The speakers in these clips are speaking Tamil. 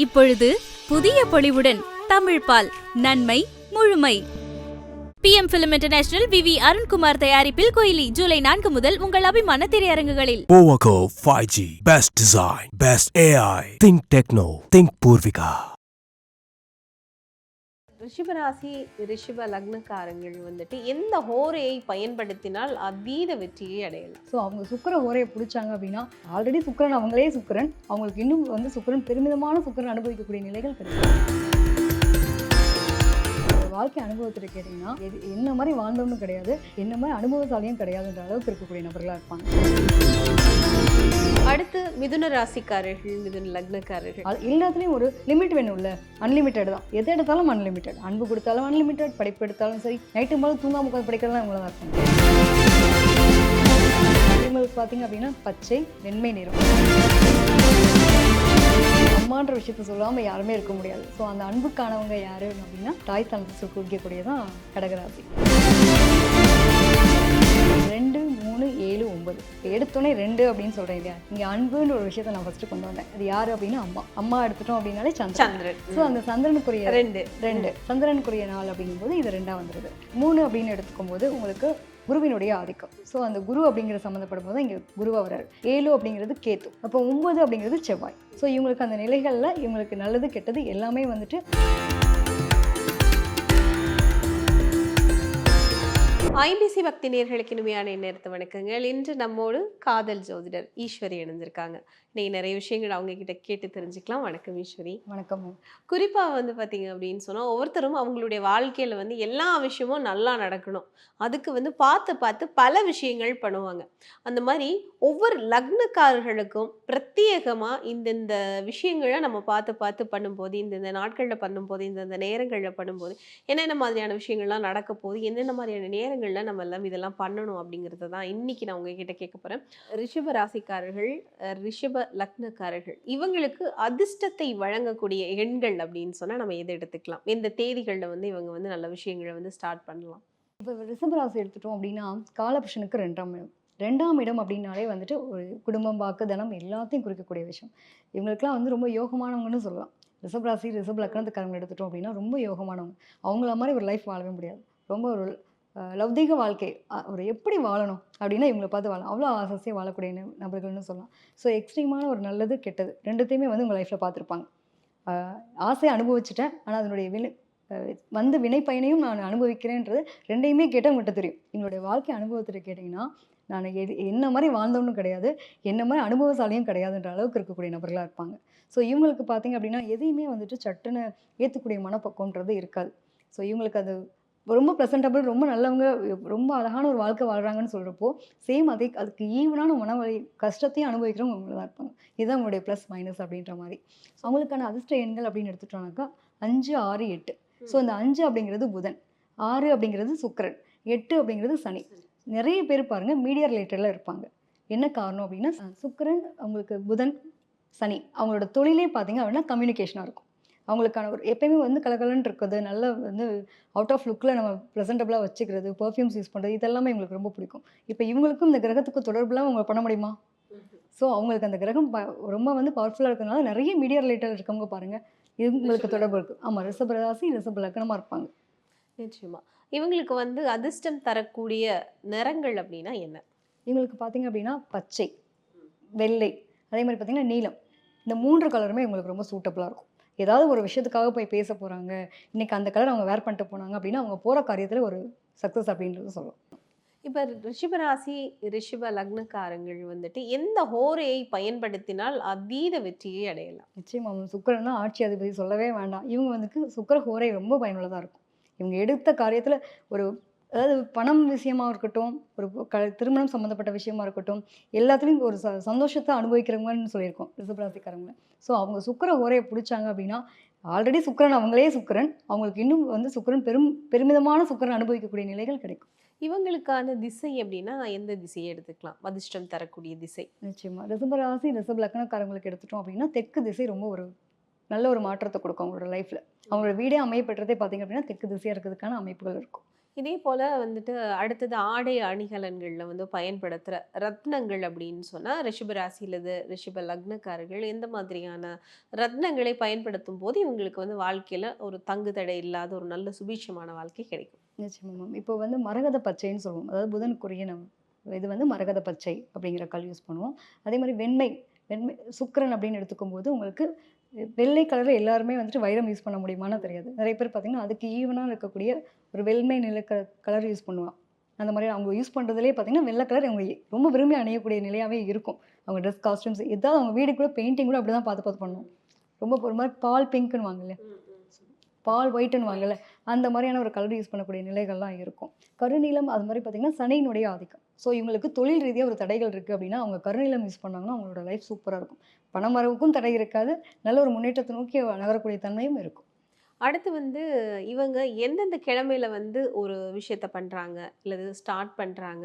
இப்பொழுது புதிய பொலிவுடன் தமிழ் பால் நன்மை முழுமை. P M film international V V Arunkumar தயாரிப்பில் கோயிலி ஜூலை நான்கு முதல் உங்கள் அபிமான திரையரங்குகளில். போவாகோ five G best design best AI think techno think Poorvika. ரிஷபராசி ரிஷப லக்னக்காரங்கள் வந்துட்டு எந்த ஹோரையை பயன்படுத்தினால் அதீத வெற்றியை அடையலாம். ஸோ அவங்க சுக்கர ஹோரையை பிடிச்சாங்க அப்படின்னா ஆல்ரெடி சுக்கரன் அவங்களே சுக்கரன். அவங்களுக்கு இன்னும் வந்து சுக்கரன் பெருமிதமான சுக்கரன் அனுபவிக்கக்கூடிய நிலைகள் கிடைக்கும். வாழ்க்கை அனுபவத்தில் கேட்டிங்கன்னா எது என்ன மாதிரி வாழ்ந்தவனும் கிடையாது என்ன மாதிரி அனுபவசாலியும் கிடையாதுன்ற அளவுக்கு இருக்கக்கூடிய நபர்களாக இருப்பாங்க. அடுத்து மிதுன ராசிக்காரர்கள் மிதுன லக்னக்காரர்கள். எல்லாத்துலேயும் ஒரு லிமிட் வேணும்ல அன்லிமிட்டட் தான். எதை எடுத்தாலும் அன்லிமிட்டட் அன்பு கொடுத்தாலும் அன்லிமிட்டட் படிப்பு எடுத்தாலும் சரி நைட்டு மேலே தூங்காம உட்காந்து படிக்கிறதுலாம் இவங்கள தான் இவங்களுக்கு பார்த்தீங்க அப்படின்னா பச்சை வெண்மை நிறம். அம்மான்ற விஷயத்த சொல்லாமல் யாருமே இருக்க முடியாது. ஸோ அந்த அன்புக்கானவங்க யாரு அப்படின்னா தாய் தனத்தை குறிக்கக்கூடியதான் கடகராசி. ரெண்டு மூணு ஏழு ஒன்பது. இப்போ எடுத்தோன்னே ரெண்டு அப்படின்னு சொல்கிறேன் இல்லையா? இங்கே அன்புன்ற ஒரு விஷயத்தை நான் ஃபஸ்ட்டு கொண்டு வந்தேன். அது யார் அப்படின்னா அம்மா. அம்மா எடுத்துட்டோம் அப்படின்னாலே சந்திரன். ஸோ அந்த சந்திரனுக்குரிய ரெண்டு. ரெண்டு. சந்திரனுக்குரிய நாள் அப்படிங்கும்போது இது ரெண்டா வந்துடுது மூணு அப்படின்னு எடுத்துக்கும் போது உங்களுக்கு குருவினுடைய ஆதிக்கம். ஸோ அந்த குரு அப்படிங்கிற சம்மந்தப்படும் போது இங்கே குருவாக வராரு ஏழு அப்படிங்கிறது கேத்து அப்போ ஒன்பது அப்படிங்கிறது செவ்வாய். ஸோ இவங்களுக்கு அந்த நிலைகளில் இவங்களுக்கு நல்லது கெட்டது எல்லாமே வந்துட்டு ஐபிசி பக்தி நேர்களுக்கு இனிமையான நேரத்து வணக்கங்கள். இன்று நம்மோடு காதல் ஜோதிடர் ஈஸ்வரி இணைஞ்சிருக்காங்க இன்னைக்கு நிறைய விஷயங்கள் அவங்க கிட்ட கேட்டு தெரிஞ்சுக்கலாம். வணக்கம் ஈஸ்வரி. வணக்கம். குறிப்பாக வந்து பார்த்தீங்க அப்படின்னு சொன்னால் ஒவ்வொருத்தரும் அவங்களுடைய வாழ்க்கையில் வந்து எல்லா விஷயமும் நல்லா நடக்கணும். அதுக்கு வந்து பார்த்து பார்த்து பல விஷயங்கள் பண்ணுவாங்க. அந்த மாதிரி ஒவ்வொரு லக்னக்காரர்களுக்கும் பிரத்யேகமாக இந்தந்த விஷயங்களை நம்ம பார்த்து பார்த்து பண்ணும்போது இந்தந்த நாட்களில் பண்ணும்போது இந்தந்த நேரங்களில் பண்ணும்போது என்னென்ன மாதிரியான விஷயங்கள்லாம் நடக்க போகுது என்னென்ன மாதிரியான நேரங்களில் நம்ம எல்லாம் இதெல்லாம் பண்ணணும் அப்படிங்கிறத தான் இன்னைக்கு நான் உங்ககிட்ட கேட்க போகிறேன் ரிஷப ராசிக்காரர்கள் அஹ் ரிஷப லக்னக்காரர்கள். இவங்களுக்கு அதிர்ஷ்டத்தை வழங்கக்கூடிய எண்கள் அப்படின்னு சொன்னால் நம்ம எதை எடுத்துக்கலாம்? எந்த தேதிகளில் வந்து இவங்க வந்து நல்ல விஷயங்களை வந்து ஸ்டார்ட் பண்ணலாம்? இப்போ ரிஷபராசி எடுத்துட்டோம் அப்படின்னா காலபுருஷனுக்கு ரெண்டாம் இடம். ரெண்டாம் இடம் அப்படின்னாலே வந்துட்டு ஒரு குடும்பம் வாக்கு தனம் எல்லாத்தையும் குறிக்கக்கூடிய விஷயம். இவங்களுக்குலாம் வந்து ரொம்ப யோகமானவங்கன்னு சொல்லலாம். ரிஷபராசி ரிஷப் லக்னத்துக்காரங்க எடுத்துட்டோம் அப்படின்னா ரொம்ப யோகமானவங்க. அவங்கள மாதிரி ஒரு லைஃப் வாழவே முடியாது. ரொம்ப ஒரு லௌதீக வாழ்க்கை. ஒரு எப்படி வாழணும் அப்படின்னா இவங்களை பார்த்து வாழலாம் அவ்வளோ ஆசையாக வாழக்கூடிய நபர்கள்னு சொல்லலாம். ஸோ எக்ஸ்ட்ரீமான ஒரு நல்லது கெட்டது ரெண்டுத்தையுமே வந்து உங்கள் லைஃப்பில் பார்த்துருப்பாங்க. ஆசையை அனுபவிச்சுட்டேன். ஆனால் அதனுடைய வினை வந்த வினை பயனையும் நான் அனுபவிக்கிறேன்றது ரெண்டையுமே கேட்டால் உங்கள்கிட்ட தெரியும். என்னுடைய வாழ்க்கை அனுபவத்தில் கேட்டிங்கன்னா நான் எது என்ன மாதிரி வாழ்ந்தவனும் கிடையாது. என்ன மாதிரி அனுபவசாலியும் கிடையாதுன்ற அளவுக்கு இருக்கக்கூடிய நபர்களாக இருப்பாங்க. ஸோ இவங்களுக்கு பார்த்தீங்க அப்படின்னா எதையுமே வந்துட்டு சட்டுன்னு ஏற்றக்கூடிய மனப்பக்குவன்றது இருக்காது. ஸோ இவங்களுக்கு அது ரொம்ப ப்ரெசன்டபிள் ரொம்ப நல்லவங்க ரொம்ப அழகான ஒரு வாழ்க்கை வாழ்கிறாங்கன்னு சொல்கிறப்போ சேம் அதே அதுக்கு ஈவனான மனவழி கஷ்டத்தையும் அனுபவிக்கிறவங்க அவங்கள தான் இருப்பாங்க. இதுதான் உங்களுடைய ப்ளஸ் மைனஸ் அப்படின்ற மாதிரி. அவங்களுக்கான அதிர்ஷ்ட எண்கள் அப்படின்னு எடுத்துட்டோம்னாக்கா அஞ்சு ஆறு எட்டு. ஸோ இந்த அஞ்சு அப்படிங்கிறது புதன். ஆறு அப்படிங்கிறது சுக்கரன். எட்டு அப்படிங்கிறது சனி. நிறைய பேர் பாருங்கள் மீடியா ரிலேட்டடில் இருப்பாங்க. என்ன காரணம் அப்படின்னா சுக்கரன் அவங்களுக்கு புதன் சனி. அவங்களோட தொழிலே பார்த்தீங்க அப்படின்னா கம்யூனிகேஷனாக இருக்கும். அவங்களுக்கான ஒரு எப்பயுமே வந்து கலகலன்னு இருக்குது. நல்ல வந்து அவுட் ஆஃப் லுக்கில் நம்ம ப்ரெசென்டபுளாக வச்சுக்கிறது பர்ஃப்யூம்ஸ் யூஸ் பண்ணுறது இதெல்லாமே இவங்களுக்கு ரொம்ப பிடிக்கும். இப்போ இவங்களுக்கும் இந்த கிரகத்துக்கு தொடர்புலாம் அவங்க பண்ண முடியுமா? ஸோ அவங்களுக்கு அந்த கிரகம் ரொம்ப வந்து பவர்ஃபுல்லாக இருக்கிறதுனால நிறைய மீடியா ரிலேட்டட் இருக்கவங்க பாருங்கள் இவங்களுக்கு தொடர்பு இருக்குது ஆமாம் ரிஷப ராசி ரிஷப லக்னமாக இருப்பாங்க. நிச்சயமா. இவங்களுக்கு வந்து அதிர்ஷ்டம் தரக்கூடிய நிறங்கள் அப்படின்னா என்ன? இவங்களுக்கு பார்த்தீங்க அப்படின்னா பச்சை வெள்ளை அதே மாதிரி பார்த்தீங்கன்னா நீலம். இந்த மூன்று கலருமே இவங்களுக்கு ரொம்ப சூட்டபுளாக இருக்கும். ஏதாவது ஒரு விஷயத்துக்காக போய் பேச போகிறாங்க இன்னைக்கு அந்த கலர் அவங்க வேர் பண்ணிட்டு போனாங்க அப்படின்னா அவங்க போகிற காரியத்தில் ஒரு சக்ஸஸ் அப்படின்றது சொல்லலாம் இப்போ ரிஷபராசி ரிஷப லக்னக்காரங்கள் வந்துட்டு எந்த ஹோரையை பயன்படுத்தினால் அதீத வெற்றியை அடையலாம்? நிச்சயமா மேம் சுக்கரன் தான் ஆட்சி அதிபதி சொல்லவே வேண்டாம். இவங்க வந்துட்டு சுக்கர ஹோரை ரொம்ப பயனுள்ளதாக இருக்கும். இவங்க எடுத்த காரியத்தில் ஒரு அதாவது பணம் விஷயமா இருக்கட்டும் ஒரு க திருமணம் சம்மந்தப்பட்ட விஷயமா இருக்கட்டும் எல்லாத்துலேயும் ஒரு ச சந்தோஷத்தை அனுபவிக்கிறவங்கன்னு சொல்லியிருக்கோம் ரிஷபராசிக்காரங்க ஸோ அவங்க சுக்கர ஹோரையை பிடிச்சாங்க அப்படின்னா ஆல்ரெடி சுக்கரன் அவங்களே சுக்கரன். அவங்களுக்கு இன்னும் வந்து சுக்கரன் பெரும் பெருமிதமான சுக்கரன் அனுபவிக்கக்கூடிய நிலைகள் கிடைக்கும். இவங்களுக்கான திசை அப்படின்னா எந்த திசையை எடுத்துக்கலாம்? அதிர்ஷ்டம் தரக்கூடிய திசை. நிச்சயமா. ரிஷபராசி ரிஷப லக்னக்காரங்களுக்கு எடுத்துட்டோம் அப்படின்னா தெற்கு திசை ரொம்ப ஒரு நல்ல ஒரு மாற்றத்தை கொடுக்கும் அவங்களோட லைஃப்பில் அவங்களோட வீடே அமையப்பட்டதே பார்த்தீங்க அப்படின்னா தெற்கு திசையாக இருக்கிறதுக்கான அமைப்புகள் இருக்கும். இதே போல் வந்துட்டு அடுத்தது ஆடை அணிகலன்களில் வந்து பயன்படுத்துகிற ரத்னங்கள் அப்படின்னு சொன்னால் ரிஷப ராசியிலது ரிஷப லக்னக்காரர்கள் எந்த மாதிரியான ரத்னங்களை பயன்படுத்தும் போது இவங்களுக்கு வந்து வாழ்க்கையில் ஒரு தங்கு தடை இல்லாத ஒரு நல்ல சுபீட்சமான வாழ்க்கை கிடைக்கும். நிச்சயமா மேம் இப்போ வந்து மரகத பச்சைன்னு சொல்லுவோம். அதாவது புதனுக்குரிய நம்ம இது வந்து மரகத பச்சை அப்படிங்கிற கல் யூஸ் பண்ணுவோம். அதே மாதிரி வெண்மை வெண்மை சுக்கரன் அப்படின்னு எடுத்துக்கும் போது உங்களுக்கு வெள்ளை கலரில் எல்லாருமே வந்துட்டு வைரம் யூஸ் பண்ண முடியுமான்னு தெரியாது. நிறைய பேர் பார்த்தீங்கன்னா அதுக்கு ஈவனாக இருக்கக்கூடிய ஒரு வெண்மை நில கலர் யூஸ் பண்ணுவாங்க. அந்த மாதிரி அவங்க யூஸ் பண்ணுறதுலேயே பார்த்தீங்கன்னா வெள்ளை கலர் அவங்க ரொம்ப விரும்பி அணியக்கூடிய நிலையாகவே இருக்கும். அவங்க ட்ரெஸ் காஸ்டியூம்ஸ் ஏதாவது அவங்க வீடு கூட பெயிண்டிங் கூட அப்படி தான் பார்த்து பார்த்து பண்ணுவோம் ரொம்ப ஒரு மாதிரி பால் பிங்க்னு வாங்க இல்லையா பால் ஒயிட்னு வாங்கல அந்த மாதிரியான ஒரு கலர் யூஸ் பண்ணக்கூடிய நிலைகள்லாம் இருக்கும். கருநீளம் அது மாதிரி பார்த்தீங்கன்னா சனையினுடைய ஆதிக்கம். ஸோ இவங்களுக்கு தொழில் ரீதியாக ஒரு தடைகள் இருக்குது அப்படின்னா அவங்க கருநீளம் யூஸ் பண்ணாங்கன்னா அவங்களோட லைஃப் சூப்பராக இருக்கும். பணம் வரவுக்கும் தடை இருக்காது. நல்ல ஒரு முன்னேற்றத்தை நோக்கி நகரக்கூடிய தன்மையும் இருக்கும். அடுத்து வந்து இவங்க எந்தெந்த கிழமையில வந்து ஒரு விஷயத்த பண்ணுறாங்க இல்லது ஸ்டார்ட் பண்ணுறாங்க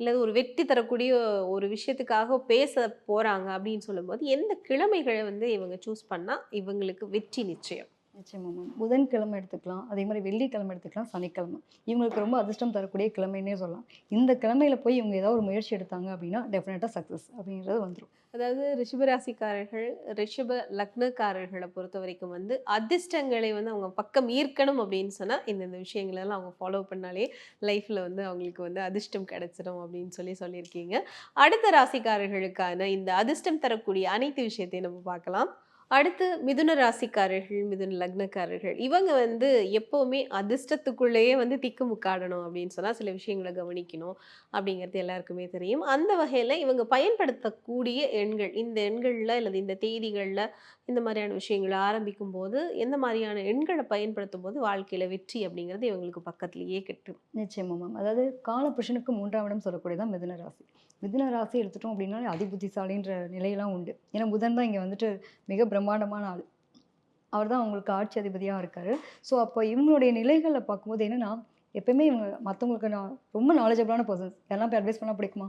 இல்லது ஒரு வெற்றி தரக்கூடிய ஒரு விஷயத்துக்காக பேச போகிறாங்க அப்படின்னு சொல்லும்போது எந்த கிழமைகளை வந்து இவங்க சூஸ் பண்ணால் இவங்களுக்கு வெற்றி நிச்சயம்? நிச்சயமா மேம் புதன்கிழமை எடுத்துக்கலாம் அதே மாதிரி வெள்ளிக்கிழமை எடுத்துக்கலாம் சனிக்கிழமை. இவங்களுக்கு ரொம்ப அதிர்ஷ்டம் தரக்கூடிய கிழமைன்னே சொல்லலாம். இந்த கிழமையில போய் இவங்க ஏதாவது ஒரு முயற்சி எடுத்தாங்க அப்படின்னா டெஃபினட்டாக சக்ஸஸ் அப்படிங்கிறது வந்துடும் அதாவது ரிஷபராசிக்காரர்கள் ரிஷப லக்னக்காரர்களை பொறுத்த வரைக்கும் வந்து அதிர்ஷ்டங்களை வந்து அவங்க பக்கம் ஈர்க்கணும் அப்படின்னு சொன்னால் இந்தந்த விஷயங்களெல்லாம் அவங்க ஃபாலோ பண்ணாலே லைஃப்பில் வந்து அவங்களுக்கு வந்து அதிர்ஷ்டம் கிடைச்சிடும் அப்படின்னு சொல்லி சொல்லியிருக்கீங்க. அடுத்த ராசிக்காரர்களுக்கான இந்த அதிர்ஷ்டம் தரக்கூடிய அனைத்து விஷயத்தையும் நம்ம பார்க்கலாம். அடுத்து மிதுன ராசிக்காரர்கள் மிதுன லக்னக்காரர்கள். இவங்க வந்து எப்போவுமே அதிர்ஷ்டத்துக்குள்ளேயே வந்து திக்குமுக்காடணும் அப்படின்னு சொன்னால் சில விஷயங்களை கவனிக்கணும் அப்படிங்கிறது எல்லாருக்குமே தெரியும். அந்த வகையில் இவங்க பயன்படுத்தக்கூடிய எண்கள் இந்த எண்களில் அல்லது இந்த தேதிகளில் இந்த மாதிரியான விஷயங்களை ஆரம்பிக்கும் போது எந்த மாதிரியான எண்களை பயன்படுத்தும் போது வாழ்க்கையில் வெற்றி அப்படிங்கிறது இவங்களுக்கு பக்கத்துலேயே கிட்டும் நிச்சயமா மேம் அதாவது காலபுருஷனுக்கு மூன்றாம் இடம் சொல்லக்கூடியதான் மிதுன ராசி. மிதுன ராசி எடுத்துட்டோம் அப்படின்னாலே அதிபுத்திசாலின்ற நிலையெல்லாம் உண்டு. ஏன்னா புதன் தான் இங்கே வந்துட்டு மிக பிரம்மாண்டமான ஆள். அவர் தான் அவங்களுக்கு ஆட்சி அதிபதியாக இருக்காரு. ஸோ அப்போ இவங்களுடைய நிலைகளை பார்க்கும்போது என்னன்னா எப்பயுமே இவங்க மற்றவங்களுக்கு நான் ரொம்ப நாலேஜபிளான பர்சன்ஸ் யாரெல்லாம் போய் அட்வைஸ் பண்ணால் பிடிக்குமா?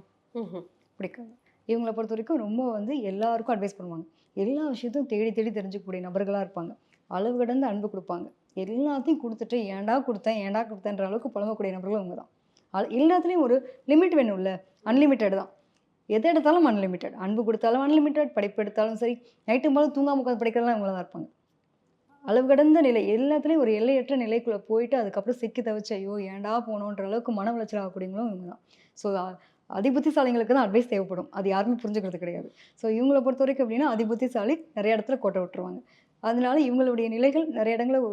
பிடிக்காது. இவங்களை பொறுத்த வரைக்கும் ரொம்ப வந்து எல்லாருக்கும் அட்வைஸ் பண்ணுவாங்க. எல்லா விஷயத்தையும் தேடி தேடி தெரிஞ்சுக்கக்கூடிய நபர்களாக இருப்பாங்க. அளவு கடந்து அன்பு கொடுப்பாங்க. எல்லாத்தையும் கொடுத்துட்டு ஏன்டா கொடுத்தேன்? ஏன்டா கொடுத்தேன்ற அளவுக்கு புலம்பக்கூடிய நபர்கள் அவங்க தான். எல்லாத்துலேயும் ஒரு லிமிட் வேணும்ல. அன்லிமிட்டெட் தான். எதை எடுத்தாலும் அன்லிமிட்டெட் அன்பு கொடுத்தாலும் அன்லிமிட்டெட் படிப்பு எடுத்தாலும் சரி நைட்டு போது தூங்காம உட்காந்து படிக்கிறதெல்லாம் இவங்கள தான் இருப்பாங்க. அளவு கடந்த நிலை எல்லாத்துலேயும் ஒரு எல்லையற்ற நிலைக்குள்ளே போயிட்டு அதுக்கப்புறம் சிக்கி தவிச்சு ஐயோ ஏன்டா போகணுன்ற அளவுக்கு மன உளைச்சல் ஆகக்கூடியவங்களும் இவங்க தான் ஸோ அதிபுத்திசாலிங்களுக்கு தான் அட்வைஸ் தேவைப்படும். அது யாருமே புரிஞ்சுக்கிறது கிடையாது. ஸோ இவங்களை பொறுத்த வரைக்கும் அப்படின்னா அதிபுத்திசாலி நிறைய இடத்துல கொட்டை விட்டுருவாங்க. அதனால இவங்களுடைய நிலைகள் நிறைய இடங்களில்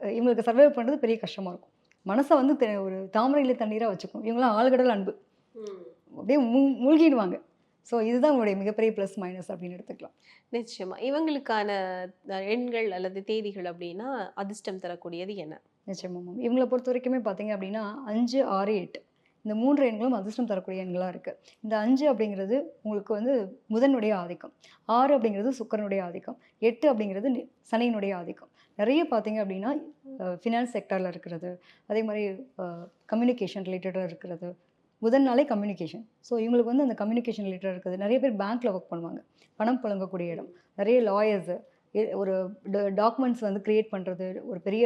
இவங்களுக்கு சர்வைவ் பண்ணுறது பெரிய கஷ்டமாக இருக்கும். மனசை வந்து தெ- ஒரு தாமரையில தண்ணீராக வச்சுக்கும். இவங்களாம் ஆழ்கடல் அன்பு. அப்படியே மூ மூழ்கிடுவாங்க. ஸோ இதுதான் உங்களுடைய மிகப்பெரிய ப்ளஸ் மைனஸ் அப்படின்னு எடுத்துக்கலாம். நிச்சயமா. இவங்களுக்கான எண்கள் அல்லது தேதிகள் அப்படின்னா அதிர்ஷ்டம் தரக்கூடியது என்ன? நிச்சயமா மேம் இவங்களை பொறுத்த வரைக்குமே பார்த்தீங்க அப்படின்னா அஞ்சு ஆறு எட்டு. இந்த மூன்று எண்களும் அதிர்ஷ்டம் தரக்கூடிய எண்களாக இருக்குது இந்த அஞ்சு அப்படிங்கிறது உங்களுக்கு வந்து புதனுடைய ஆதிக்கம். ஆறு அப்படிங்கிறது சுக்கிரனுடைய ஆதிக்கம். எட்டு அப்படிங்கிறது சனியினுடைய ஆதிக்கம். நிறைய பார்த்தீங்க அப்படின்னா ஃபினான்ஸ் செக்டரில் இருக்கிறது. அதே மாதிரி கம்யூனிகேஷன் ரிலேட்டடாக இருக்கிறது. புதன்னாலே கம்யூனிகேஷன் ஸோ இவங்களுக்கு வந்து அந்த கம்யூனிகேஷன் ரிலேட்டடாக இருக்குது. நிறைய பேர் பேங்க்கில் ஒர்க் பண்ணுவாங்க. பணம் புழங்கக்கூடிய இடம். நிறைய லாயர்ஸு ஒரு டாக்குமெண்ட்ஸ் வந்து க்ரியேட் பண்ணுறது ஒரு பெரிய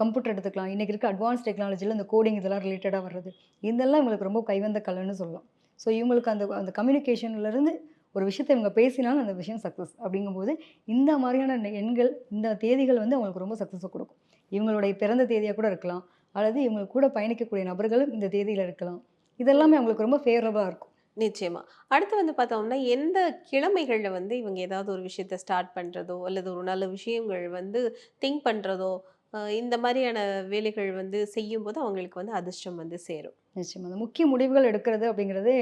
கம்ப்யூட்டர் எடுத்துக்கலாம். இன்றைக்கி இருக்க அட்வான்ஸ் டெக்னாலஜியில் இந்த கோடிங் இதெல்லாம் ரிலேட்டடாக வர்றது. இதெல்லாம் இவங்களுக்கு ரொம்ப கைவந்த கலைன்னு சொல்லலாம். ஸோ இவங்களுக்கு அந்த அந்த கம்யூனிகேஷன்லேருந்து ஒரு விஷயத்தை இவங்க பேசினாலும் அந்த விஷயம் சக்ஸஸ் அப்படிங்கும்போது இந்த மாதிரியான எண்கள் இந்த தேதிகள் வந்து அவங்களுக்கு ரொம்ப சக்ஸஸை கொடுக்கும். இவங்களுடைய பிறந்த தேதியாக கூட இருக்கலாம். அல்லது இவங்க கூட பயணிக்கக்கூடிய நபர்களும் இந்த தேதியில் இருக்கலாம். இதெல்லாமே அவங்களுக்கு ரொம்ப ஃபேவரபுளாக இருக்கும். நிச்சயமா. அடுத்து வந்து பார்த்தோம்னா எந்த கிழமைகளில் வந்து இவங்க ஏதாவது ஒரு விஷயத்த ஸ்டார்ட் பண்ணுறதோ அல்லது ஒரு நல்ல விஷயங்கள் வந்து திங்க் பண்ணுறதோ இந்த மாதிரியான வேலைகள் வந்து செய்யும்போது அவங்களுக்கு வந்து அதிர்ஷ்டம் வந்து சேரும். நிச்சயமா. அந்த முக்கிய முடிவுகள் எடுக்கிறது அப்படிங்கிறது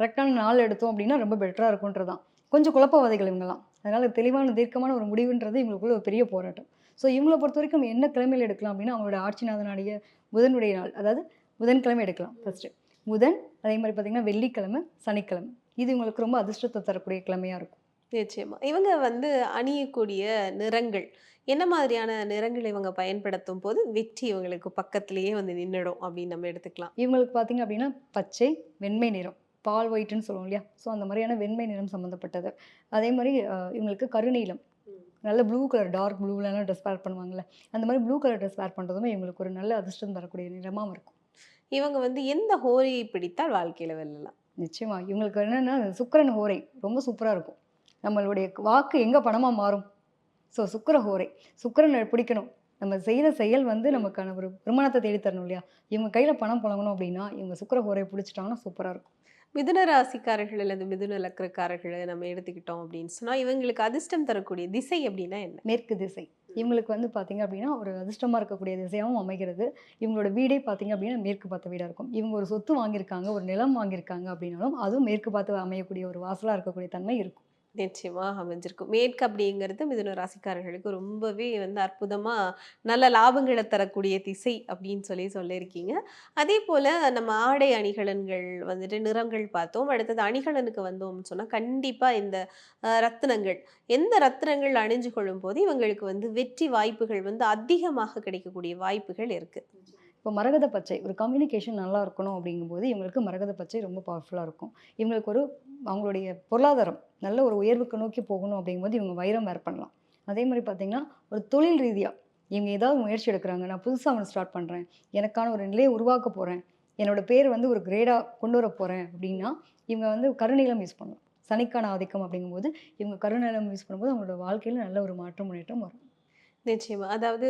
கரெக்டான நாள் எடுத்தோம் அப்படின்னா ரொம்ப பெட்டராக இருக்கும்ன்றது தான் கொஞ்சம் குழப்பவாதிகள் இவங்கெல்லாம். அதனால் தெளிவான தீர்க்கமான ஒரு முடிவுன்றது இவங்களுக்குள்ள ஒரு பெரிய போராட்டம். ஸோ இவங்களை பொறுத்த வரைக்கும் என்ன கிழமையில் எடுக்கலாம் அப்படின்னா அவங்களோட ஆட்சிநாதனாடிய புதனுடைய நாள் அதாவது புதன்கிழமை எடுக்கலாம் ஃபஸ்ட்டு புதன் அதே மாதிரி பார்த்திங்கன்னா வெள்ளிக்கிழமை சனிக்கிழமை. இது இவங்களுக்கு ரொம்ப அதிர்ஷ்டத்தை தரக்கூடிய கிழமையாக இருக்கும். நிச்சயமா. இவங்க வந்து அணியக்கூடிய நிறங்கள் என்ன மாதிரியான நிறங்களை இவங்க பயன்படுத்தும் போது வெற்றி இவங்களுக்கு பக்கத்திலேயே வந்து நின்றுடும் அப்படின்னு நம்ம எடுத்துக்கலாம். இவங்களுக்கு பார்த்தீங்க அப்படின்னா பச்சை வெண்மை நிறம் பால் ஒயிட்னு சொல்லுவோம் இல்லையா? ஸோ அந்த மாதிரியான வெண்மை நிறம் சம்மந்தப்பட்டது அதே மாதிரி இவங்களுக்கு கருநீலம் நல்ல ப்ளூ கலர் டார்க் ப்ளூலலாம் ட்ரெஸ் வேர் பண்ணுவாங்கல்ல அந்த மாதிரி ப்ளூ கலர் ட்ரெஸ் வேர் பண்ணுறதுமே இவங்களுக்கு ஒரு நல்ல அதிர்ஷ்டம் தரக்கூடிய நிறமாகவும் இருக்கும். இவங்க வந்து எந்த ஹோரையை பிடித்தால் வாழ்க்கையில வெல்லலாம். நிச்சயமா. இவங்களுக்கு என்னென்னா சுக்கிரன் ஹோரை ரொம்ப சூப்பராக இருக்கும். நம்மளுடைய வாக்கு எங்கே பணமாக மாறும்? ஸோ சுக்கிர ஹோரை சுக்கிரனை பிடிக்கணும். நம்ம செய்கிற செயல் வந்து நமக்கான ஒரு வருமானத்தை தேடி தரணும் இல்லையா? இவங்க கையில் பணம் புழங்கணும் அப்படின்னா இவங்க சுக்கிர ஹோரை பிடிச்சிட்டாங்கன்னா சூப்பராக இருக்கும். மிதுன ராசிக்காரர்கள் அல்லது மிதுன லக்கரக்காரர்களை நம்ம எடுத்துக்கிட்டோம் அப்படின்னு சொன்னால் இவங்களுக்கு அதிர்ஷ்டம் தரக்கூடிய திசை அப்படின்னா என்ன? மேற்கு திசை. இவங்களுக்கு வந்து பார்த்தீங்க அப்படின்னா ஒரு அதிர்ஷ்டமாக இருக்கக்கூடிய திசையாகவும் அமைகிறது. இவங்களோட வீடே பார்த்தீங்க அப்படின்னா மேற்கு பார்த்த வீடாக இருக்கும். இவங்க ஒரு சொத்து வாங்கியிருக்காங்க ஒரு நிலம் வாங்கியிருக்காங்க அப்படின்னாலும் அதுவும் மேற்கு பார்த்து அமையக்கூடிய ஒரு வாசலாக இருக்கக்கூடிய தன்மை இருக்கும். நிச்சயமாக அமைஞ்சிருக்கும். மேற்கு அப்படிங்கிறது மிதுன ராசிக்காரர்களுக்கு ரொம்பவே வந்து அற்புதமாக நல்ல லாபங்களை தரக்கூடிய திசை அப்படின்னு சொல்லி சொல்லியிருக்கீங்க. அதே போல் நம்ம ஆடை அணிகலன்கள் வந்துட்டு நிறங்கள் பார்த்தோம். அடுத்தது அணிகலனுக்கு வந்தோம்னு சொன்னால் கண்டிப்பாக இந்த ரத்தினங்கள் எந்த ரத்தினங்கள் அணிஞ்சு கொள்ளும் போது இவங்களுக்கு வந்து வெற்றி வாய்ப்புகள் வந்து அதிகமாக கிடைக்கக்கூடிய வாய்ப்புகள் இருக்குது இப்போ மரகத பச்சை ஒரு கம்யூனிகேஷன் நல்லா இருக்கணும் அப்படிங்கும்போது இவங்களுக்கு மரகத பச்சை ரொம்ப பவர்ஃபுல்லாக இருக்கும். இவங்களுக்கு ஒரு அவங்களுடைய பொருளாதாரம் நல்ல ஒரு உயர்வுக்கு நோக்கி போகணும் அப்படிங்கும்போது இவங்க வைரம் வேர் பண்ணலாம். அதே மாதிரி பார்த்தீங்கன்னா ஒரு தொழில் ரீதியாக இவங்க ஏதாவது முயற்சி எடுக்கிறாங்க நான் புதுசாக ஒன்று ஸ்டார்ட் பண்ணுறேன் எனக்கான ஒரு நிலையை உருவாக்க போகிறேன் என்னோட பேர் வந்து ஒரு கிரேடாக கொண்டு வர போகிறேன் அப்படின்னா இவங்க வந்து கருநீலம் யூஸ் பண்ணலாம். சனிக்கான ஆதிக்கம் அப்படிங்கும்போது இவங்க கருநீலம் யூஸ் பண்ணும்போது அவங்களோட வாழ்க்கையில் நல்ல ஒரு மாற்றம் முன்னேற்றம் வரும். நிச்சயமா. அதாவது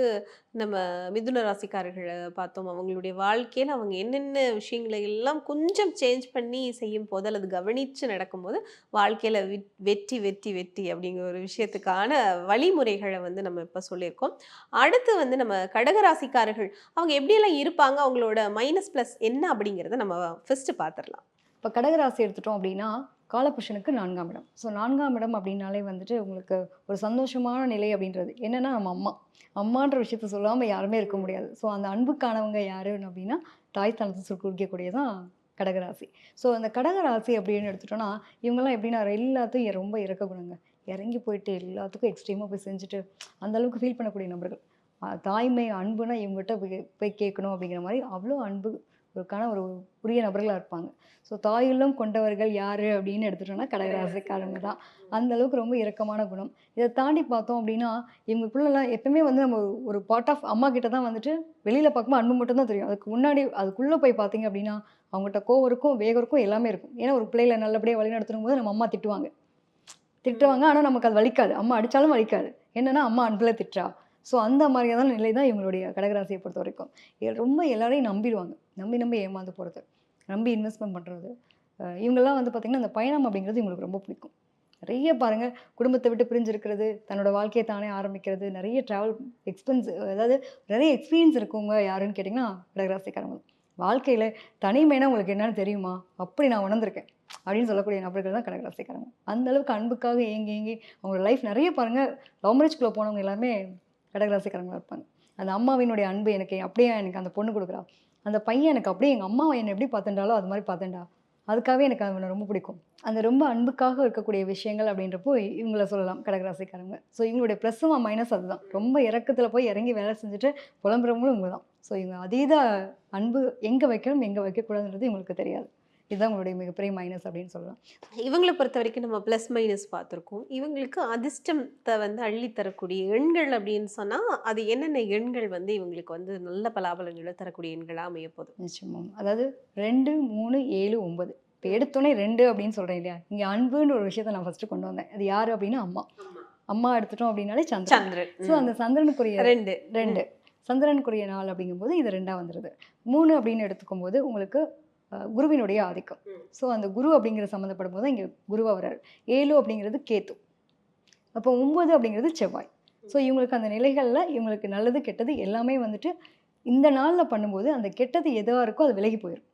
நம்ம மிதுன ராசிக்காரர்களை பார்த்தோம். அவங்களுடைய வாழ்க்கையில் அவங்க என்னென்ன விஷயங்களை எல்லாம் கொஞ்சம் சேஞ்ச் பண்ணி செய்யும் போது அல்லது கவனித்து நடக்கும்போது வாழ்க்கையில் வெற்றி வெற்றி வெற்றி அப்படிங்கிற ஒரு விஷயத்துக்கான வழிமுறைகளை வந்து நம்ம இப்போ சொல்லியிருக்கோம். அடுத்து வந்து நம்ம கடகராசிக்காரர்கள் அவங்க எப்படியெல்லாம் இருப்பாங்க? அவங்களோட மைனஸ் ப்ளஸ் என்ன அப்படிங்கிறத நம்ம ஃபஸ்ட்டு பார்த்துடலாம். இப்போ கடகராசி எடுத்துட்டோம் அப்படின்னா காலபுருஷனுக்கு நான்காம் இடம். ஸோ நான்காம் இடம் அப்படின்னாலே வந்துட்டு உங்களுக்கு ஒரு சந்தோஷமான நிலை அப்படின்றது. என்னென்னா நம்ம அம்மா. அம்மான்ற விஷயத்த சொல்லாமல் யாருமே இருக்க முடியாது. ஸோ அந்த அன்புக்கானவங்க யாரு அப்படின்னா தாய் தனத்தை சொல் குறிக்கக்கூடியதான் கடகராசி. ஸோ அந்த கடகராசி அப்படின்னு எடுத்துட்டோன்னா இவங்கெல்லாம் எப்படின்னா எல்லாத்தையும் ரொம்ப இறக்க குணங்க இறங்கி போயிட்டு எல்லாத்துக்கும் எக்ஸ்ட்ரீமாக போய் செஞ்சுட்டு அந்த அளவுக்கு ஃபீல் பண்ணக்கூடிய நபர்கள். தாய்மை அன்புனா இவங்ககிட்ட போய் போய் கேட்கணும் அப்படிங்கிற மாதிரி அவ்வளோ அன்பு ஒருக்கான ஒரு உரிய நபர்களாக இருப்பாங்க. ஸோ தாயுள்ளம் கொண்டவர்கள் யார் அப்படின்னு எடுத்துட்டோம்னா கடகராசிக்காரங்க தான். அந்த அளவுக்கு ரொம்ப இரக்கமான குணம். இதை தாண்டி பார்த்தோம் அப்படின்னா இவங்களுக்குள்ளலாம் எப்பவுமே வந்து நம்ம ஒரு- பார்ட் ஆஃப் அம்மா கிட்ட தான் வந்துட்டு வெளியில் பார்க்கும்போது அன்பு மட்டும் தான் தெரியும். அதுக்கு முன்னாடி அதுக்குள்ளே போய் பார்த்தீங்க அப்படின்னா அவங்ககிட்ட கோவம் இருக்கும் வேகம் இருக்கும் எல்லாமே இருக்கும். ஏன்னா ஒரு பிள்ளைகளை நல்லபடியாக வழி நடத்தணும் போது நம்ம அம்மா திட்டுவாங்க. திட்டுவாங்க. ஆனால் நமக்கு அது வலிக்காது. அம்மா அடித்தாலும் வலிக்காது. என்னன்னா அம்மா அன்பில் திட்டுறா. ஸோ அந்த மாதிரியான நிலை தான் இவங்களுடைய கடகராசியை பொறுத்த வரைக்கும் ரொம்ப எல்லாரையும் நம்பிடுவாங்க. நம்பி நம்பி ஏமாந்து போகிறது நம்பி இன்வெஸ்ட்மெண்ட் பண்ணுறது இவங்கெல்லாம் வந்து பார்த்திங்கன்னா அந்த பயணம் அப்படிங்கிறது இவங்களுக்கு ரொம்ப பிடிக்கும். நிறைய பாருங்கள் குடும்பத்தை விட்டு பிரிஞ்சிருக்கிறது தன்னோட வாழ்க்கையை தானே ஆரம்பிக்கிறது நிறைய ட்ராவல் எக்ஸ்பென்ஸ் அதாவது நிறைய எக்ஸ்பீரியன்ஸ் இருக்கவங்க யாருன்னு கேட்டிங்கன்னா கடகராசிக்காரங்க வாழ்க்கையில் தனிமைனா உங்களுக்கு என்னன்னு தெரியுமா? அப்படி நான் உணர்ந்திருக்கேன். அப்படின்னு சொல்லக்கூடிய நபர்கள் தான் கடகராசிக்காரங்க. அந்த அளவுக்கு அன்புக்காக ஏங்கி ஏங்கி அவங்களோட லைஃப் நிறைய பாருங்கள் லவ் மேரேஜ்குள்ளே போனவங்க எல்லாமே கடகராசிக்காரங்களாக இருப்பாங்க. அந்த அம்மாவினுடைய அன்பு எனக்கு அப்படியே எனக்கு அந்த பொண்ணு கொடுக்குறா. அந்த பையன் எனக்கு அப்படியே எங்கள் அம்மா என்னை எப்படி பார்த்துட்டாலோ அது மாதிரி பார்த்துட்டா. அதுக்காகவே எனக்கு அவனை ரொம்ப பிடிக்கும். அந்த ரொம்ப அன்புக்காக இருக்கக்கூடிய விஷயங்கள் அப்படின்றப்போ இவங்கள சொல்லலாம் கடகராசிக்காரங்க. ஸோ இவங்களுடைய ப்ளஸ்ஸும் மைனஸ் அதுதான். ரொம்ப இறக்கத்தில் போய் இறங்கி வேலை செஞ்சுட்டு புலம்புறவங்களும் இவங்க தான் ஸோ இவங்க அதீத அன்பு எங்கே வைக்கணும் எங்கே வைக்கக்கூடாதுன்றது இவங்களுக்கு தெரியாது. இதுதான் உங்களுடைய மிகப்பெரிய மைனஸ் அப்படின்னு சொல்லலாம். இவங்களை பொறுத்த வரைக்கும் நம்ம ப்ளஸ் மைனஸ் பார்த்துருக்கோம். இவங்களுக்கு அதிர்ஷ்டத்தை வந்து அள்ளி தரக்கூடிய எண்கள் அப்படின்னு சொன்னால் அது என்னென்ன எண்கள் வந்து இவங்களுக்கு வந்து நல்ல பலாபலங்களை தரக்கூடிய எண்களாக அமைய போகுது? நிச்சயமா. அதாவது ரெண்டு மூணு ஏழு ஒன்பது. இப்போ எடுத்தோடனே ரெண்டு அப்படின்னு சொல்கிறேன் இல்லையா? இங்கே அன்புன்ற ஒரு விஷயத்தை நான் ஃபஸ்ட்டு கொண்டு வந்தேன். அது யார் அப்படின்னா அம்மா. அம்மா. எடுத்துட்டோம் அப்படின்னாலே சந்திரன். சந்திரன். ஸோ அந்த சந்திரனுக்குரிய ரெண்டு. ரெண்டு. சந்திரனுக்குரிய நாள் அப்படிங்கும்போது இது ரெண்டாக வந்துடுது மூணு அப்படின்னு எடுத்துக்கும் போது உங்களுக்கு குருவினுடைய ஆதிக்கம். ஸோ அந்த குரு அப்படிங்கிற சம்மந்தப்படும் போது இங்கே குருவா வர்றாரு ஏழு அப்படிங்கிறது கேத்து. அப்போ ஒம்பது அப்படிங்கிறது செவ்வாய். ஸோ இவங்களுக்கு அந்த நிலைகளில் இவங்களுக்கு நல்லது கெட்டது எல்லாமே வந்துட்டு இந்த நாளில் பண்ணும்போது அந்த கெட்டது எதுவாக இருக்கோ அது விலகி போயிடும்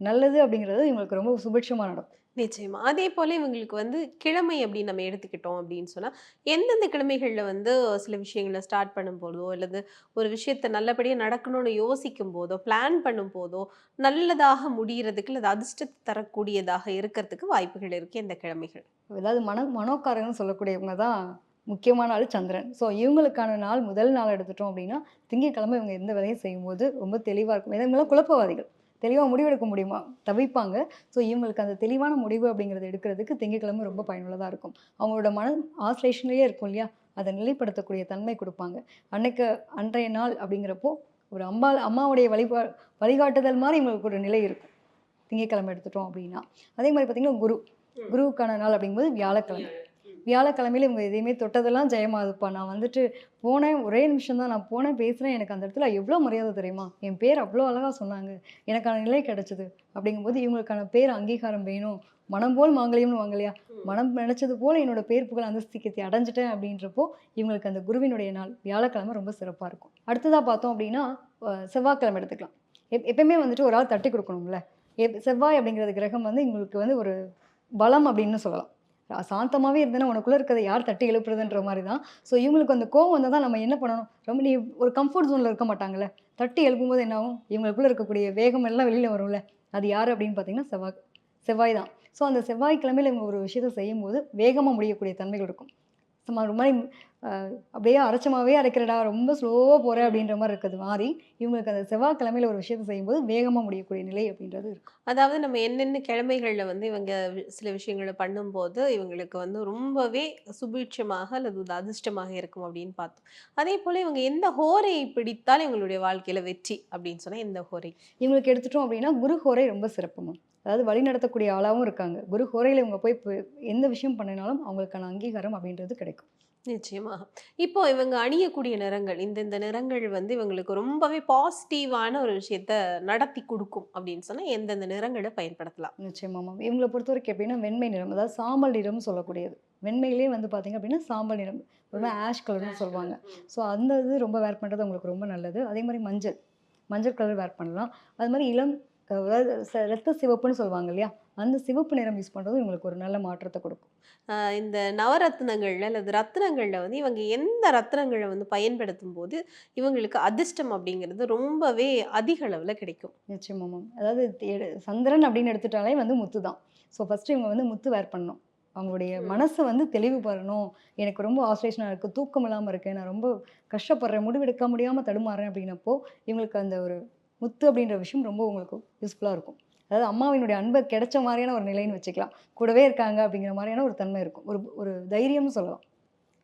நல்லது அப்படிங்கிறது இவங்களுக்கு ரொம்ப சுபிட்சமாக நடக்கும். நிச்சயமா. அதே போல இவங்களுக்கு வந்து கிழமை அப்படின்னு நம்ம எடுத்துக்கிட்டோம் அப்படின்னு சொன்னா எந்தெந்த கிழமைகள்ல வந்து சில விஷயங்களை ஸ்டார்ட் பண்ணும் போதோ அல்லது ஒரு விஷயத்த நல்லபடியா நடக்கணும்னு யோசிக்கும் போதோ பிளான் பண்ணும் போதோ நல்லதாக முடியறதுக்கு அல்லது அதிர்ஷ்டத்தை தரக்கூடியதாக இருக்கிறதுக்கு வாய்ப்புகள் இருக்கு இந்த கிழமைகள். அதாவது மன மனோக்காரங்கன்னு சொல்லக்கூடியவங்க தான் முக்கியமான ஆள் சந்திரன். ஸோ இவங்களுக்கான நாள் முதல் நாள் எடுத்துட்டோம் அப்படின்னா திங்கட்கிழமை இவங்க எந்த வேலையும் செய்யும்போது ரொம்ப தெளிவாக இருக்கும். இவங்களாம் குழப்பவாதிகள். தெளிவாக முடிவெடுக்க முடியுமா? தவிப்பாங்க. ஸோ இவங்களுக்கு அந்த தெளிவான முடிவு அப்படிங்கிறத எடுக்கிறதுக்கு திங்கட்கிழமை ரொம்ப பயனுள்ளதாக இருக்கும். அவங்களோட மன ஆஸ்லேஷன்லேயே இருக்கும் இல்லையா? அதை நிலைப்படுத்தக்கூடிய தன்மை கொடுப்பாங்க. அன்னைக்கு அன்றைய நாள் அப்படிங்கிறப்போ ஒரு அம்மா அம்மாவுடைய வழிபா வழிகாட்டுதல் மாதிரி இவங்களுக்கு ஒரு நிலை இருக்கும். திங்கட்கிழமை எடுத்துட்டோம் அப்படின்னா. அதே மாதிரி பார்த்தீங்கன்னா குரு. குருவுக்கான நாள் அப்படிங்கும்போது வியாழக்கிழமை. வியாழக்கிழமையில இவங்க எதையுமே தொட்டதெல்லாம் ஜெயமாதுப்பா. நான் வந்துட்டு போனேன் ஒரே நிமிஷம் தான் நான் போனேன் பேசுகிறேன் எனக்கு அந்த இடத்துல எவ்வளோ மரியாதை தெரியுமா? என் பேர் அவ்வளோ அழகாக சொன்னாங்க. எனக்கான நிலை கிடைச்சது. அப்படிங்கும்போது இவங்களுக்கான பேர் அங்கீகாரம் வேணும். மனம் போல் மாங்கல்யம்னு வாங்கலையா மனம் நினச்சது போல் என்னோட பேர் புகழ் அந்தஸ்திக்கத்தை அடைஞ்சிட்டேன் அப்படின்றப்போ இவங்களுக்கு அந்த குருவினுடைய நாள் வியாழக்கிழமை ரொம்ப சிறப்பாக இருக்கும். அடுத்ததாக பார்த்தோம் அப்படின்னா செவ்வாய்க்கிழமை எடுத்துக்கலாம். எப் எப்பயுமே வந்துட்டு ஒரு ஆள் தட்டி கொடுக்கணும்ல. எப் செவ்வாய் அப்படிங்கிறது கிரகம் வந்து இவங்களுக்கு வந்து ஒரு பலம் அப்படின்னு சொல்லலாம். சாந்தமாகவே இருந்தேன்னா உனக்குள்ளே இருக்கிறத யார் தட்டி எழுப்புறதுன்ற மாதிரி தான் ஸோ இவங்களுக்கு அந்த கோவம் வந்தால் தான் நம்ம என்ன பண்ணணும்? ரொம்ப நீ ஒரு கம்ஃபர்ட் ஜோனில் இருக்க மாட்டாங்கல்ல? தட்டி எழுப்பும்போது என்ன ஆகும்? இவங்களுக்குள்ளே இருக்கக்கூடிய வேகம் எல்லாம் வெளியில் வரும்ல? அது யார் அப்படின்னு பார்த்தீங்கன்னா செவ்வாய் செவ்வாய் தான். ஸோ அந்த செவ்வாய்க்கிழமையில் இவங்க ஒரு விஷயத்தை செய்யும்போது வேகமாக முடியக்கூடிய தன்மைகள் இருக்கும். சும்மா ஒரு மாதிரி அப்படியே அரைச்சமாவே அரைக்கிறடா ரொம்ப ஸ்லோவாக போகிற அப்படின்ற மாதிரி இருக்கிறது மாதிரி இவங்களுக்கு அந்த செவ்வாய்க்கிழமையில் ஒரு விஷயத்தை செய்யும்போது வேகமாக முடியக்கூடிய நிலை அப்படின்றது இருக்கும். அதாவது நம்ம என்னென்ன கிழமைகளில் வந்து இவங்க சில விஷயங்களை பண்ணும்போது இவங்களுக்கு வந்து ரொம்பவே சுபீட்சமாக அல்லது அதிர்ஷ்டமாக இருக்கும் அப்படின்னு பார்த்தோம். அதே போல் இவங்க எந்த ஹோரையை பிடித்தால் இவங்களுடைய வாழ்க்கையில் வெற்றி அப்படின்னு சொன்னால் எந்த ஹோரை? இவங்களுக்கு எடுத்துட்டோம் அப்படின்னா குரு ஹோரை ரொம்ப சிறப்புமா அதாவது வழி நடத்தக்கூடிய ஆளாகவும் இருக்காங்க. குரு ஹோரையில் இவங்க போய் எந்த விஷயம் பண்ணினாலும் அவங்களுக்கான அங்கீகாரம் அப்படின்றது கிடைக்கும். நிச்சயமாக இப்போ இவங்க அணியக்கூடிய நிறங்கள் இந்த இந்த நிறங்கள் வந்து இவங்களுக்கு ரொம்பவே பாசிட்டிவான ஒரு விஷயத்த நடத்தி கொடுக்கும் அப்படின்னு சொன்னால் எந்தெந்த நிறங்களை பயன்படுத்தலாம்? நிச்சயமாமா இவங்களை பொறுத்த வரைக்கும் எப்படின்னா வெண்மை நிறம் அதாவது சாம்பல் நிறம்னு சொல்லக்கூடியது. வெண்மையிலே வந்து பார்த்தீங்க அப்படின்னா சாம்பல் நிறம் மாதிரி ஆஷ் கலர்னு சொல்லுவாங்க. ஸோ அந்த இது ரொம்ப வேர் பண்ணுறது அவங்களுக்கு ரொம்ப நல்லது. அதே மாதிரி மஞ்சள். மஞ்சள் கலர் வேர் பண்ணலாம். அது மாதிரி இளம் அதாவது ரத்த சிவப்புன்னு சொல்லுவாங்க இல்லையா? அந்த சிவப்பு நிறம் யூஸ் பண்ணுறதும் இவங்களுக்கு ஒரு நல்ல மாற்றத்தை கொடுக்கும். இந்த நவரத்னங்கள்ல அல்லது ரத்னங்கள்ல வந்து இவங்க எந்த ரத்னங்களை வந்து பயன்படுத்தும் போது இவங்களுக்கு அதிர்ஷ்டம் அப்படிங்கிறது ரொம்பவே அதிக அளவுல கிடைக்கும். நிச்சயமாமாம் அதாவது சந்திரன் அப்படின்னு எடுத்துட்டாலே வந்து முத்து தான். ஸோ ஃபஸ்ட்டு இவங்க வந்து முத்து வேர் பண்ணணும். அவங்களுடைய மனசை வந்து தெளிவு பெறணும் எனக்கு ரொம்ப ஆஸ்ட்ரேஷனாக இருக்குது தூக்கம் இல்லாமல் இருக்கேன் நான் ரொம்ப கஷ்டப்படுறேன் முடிவெடுக்க முடியாமல் தடுமாறேன் அப்படின்னப்போ இவங்களுக்கு அந்த ஒரு முத்து அப்படின்ற விஷயம் ரொம்ப உங்களுக்கு யூஸ்ஃபுல்லாக இருக்கும். அதாவது அம்மாவினுடைய அன்பை கிடைச்ச மாதிரியான ஒரு நிலைன்னு வச்சுக்கலாம். கூடவே இருக்காங்க அப்படிங்கிற மாதிரியான ஒரு தன்மை இருக்கும். ஒரு ஒரு தைரியம்னு சொல்லலாம்.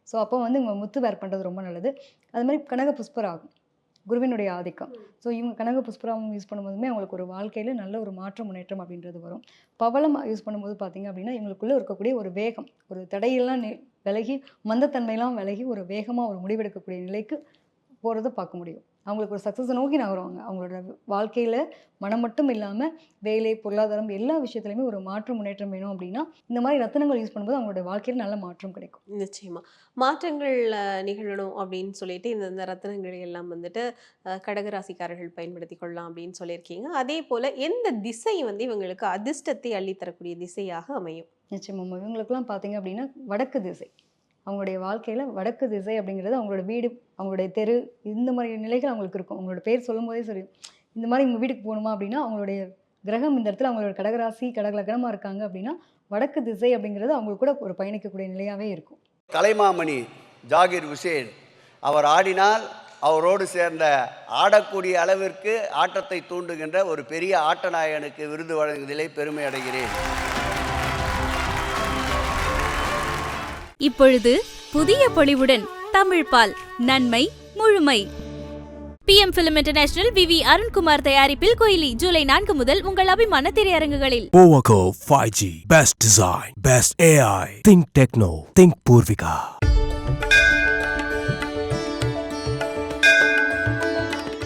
ஸோ அப்போ வந்து இவங்க முத்து வேர் பண்ணுறது ரொம்ப நல்லது. அது மாதிரி கனக புஷ்பராகும் குருவினுடைய ஆதிக்கம். ஸோ இவங்க கனக புஷ்பராகம் யூஸ் பண்ணும்போதுமே அவங்களுக்கு ஒரு வாழ்க்கையில் நல்ல ஒரு மாற்றம் முன்னேற்றம் அப்படின்றது வரும். பவளம் யூஸ் பண்ணும்போது பார்த்தீங்க அப்படின்னா இவங்களுக்குள்ளே இருக்கக்கூடிய ஒரு வேகம் ஒரு தடையெல்லாம் விலகி மந்தத்தன்மையெல்லாம் விலகி ஒரு வேகமாக ஒரு முடிவெடுக்கக்கூடிய நிலைக்கு போகிறத பார்க்க முடியும். அவங்களுக்கு ஒரு சக்ஸஸை நோக்கி நகருவாங்க. அவங்களோட வாழ்க்கையில் மனம் மட்டும் இல்லாமல் வேலை பொருளாதாரம் எல்லா விஷயத்துலையுமே ஒரு மாற்றம் முன்னேற்றம் வேணும் அப்படின்னா இந்த மாதிரி ரத்தினங்கள் யூஸ் பண்ணும்போது அவங்களோட வாழ்க்கையில் நல்ல மாற்றம் கிடைக்கும். நிச்சயமா. மாற்றங்கள் நிகழணும் அப்படின்னு சொல்லிட்டு இந்த இந்த ரத்னங்களை எல்லாம் வந்துட்டு கடகராசிக்காரர்கள் பயன்படுத்தி கொள்ளலாம் அப்படின்னு சொல்லியிருக்கீங்க. அதே போல எந்த திசை வந்து இவங்களுக்கு அதிர்ஷ்டத்தை அள்ளித்தரக்கூடிய திசையாக அமையும்? நிச்சயமாக இவங்களுக்குலாம் பார்த்தீங்க அப்படின்னா வடக்கு திசை. அவங்களுடைய வாழ்க்கையில் வடக்கு திசை அப்படிங்கிறது அவங்களோட வீடு அவங்களுடைய தெரு இந்த மாதிரி நிலைகள் அவங்களுக்கு இருக்கும். அவங்களோட பேர் சொல்லும் போதே சரி இந்த மாதிரி உங்கள் வீட்டுக்கு போகணுமா அப்படின்னா அவங்களுடைய கிரகம் இந்த இடத்துல அவங்களோட கடகராசி கடகலகனமாக இருக்காங்க அப்படின்னா வடக்கு திசை அப்படிங்கிறது அவங்களுக்கு கூட ஒரு பயணிக்கக்கூடிய நிலையாகவே இருக்கும். கலைமாமணி ஜாகிர் ஹுசேன் அவர் ஆடினால் அவரோடு சேர்ந்த ஆடக்கூடிய அளவிற்கு ஆட்டத்தை தூண்டுகின்ற ஒரு பெரிய ஆட்டநாயகனுக்கு விருது வழங்குவதிலே பெருமை அடைகிறேன். இப்பொழுது புதிய பொலிவுடன் தமிழ் பால் நன்மை முழுமை. P M film international V V Arunkumar தயாரிப்பில் கோயிலி ஜூலை நான்கு முதல் உங்கள் அபிமான திரையரங்குகளில். போவாகோ five G best design best AI think techno think Poorvika.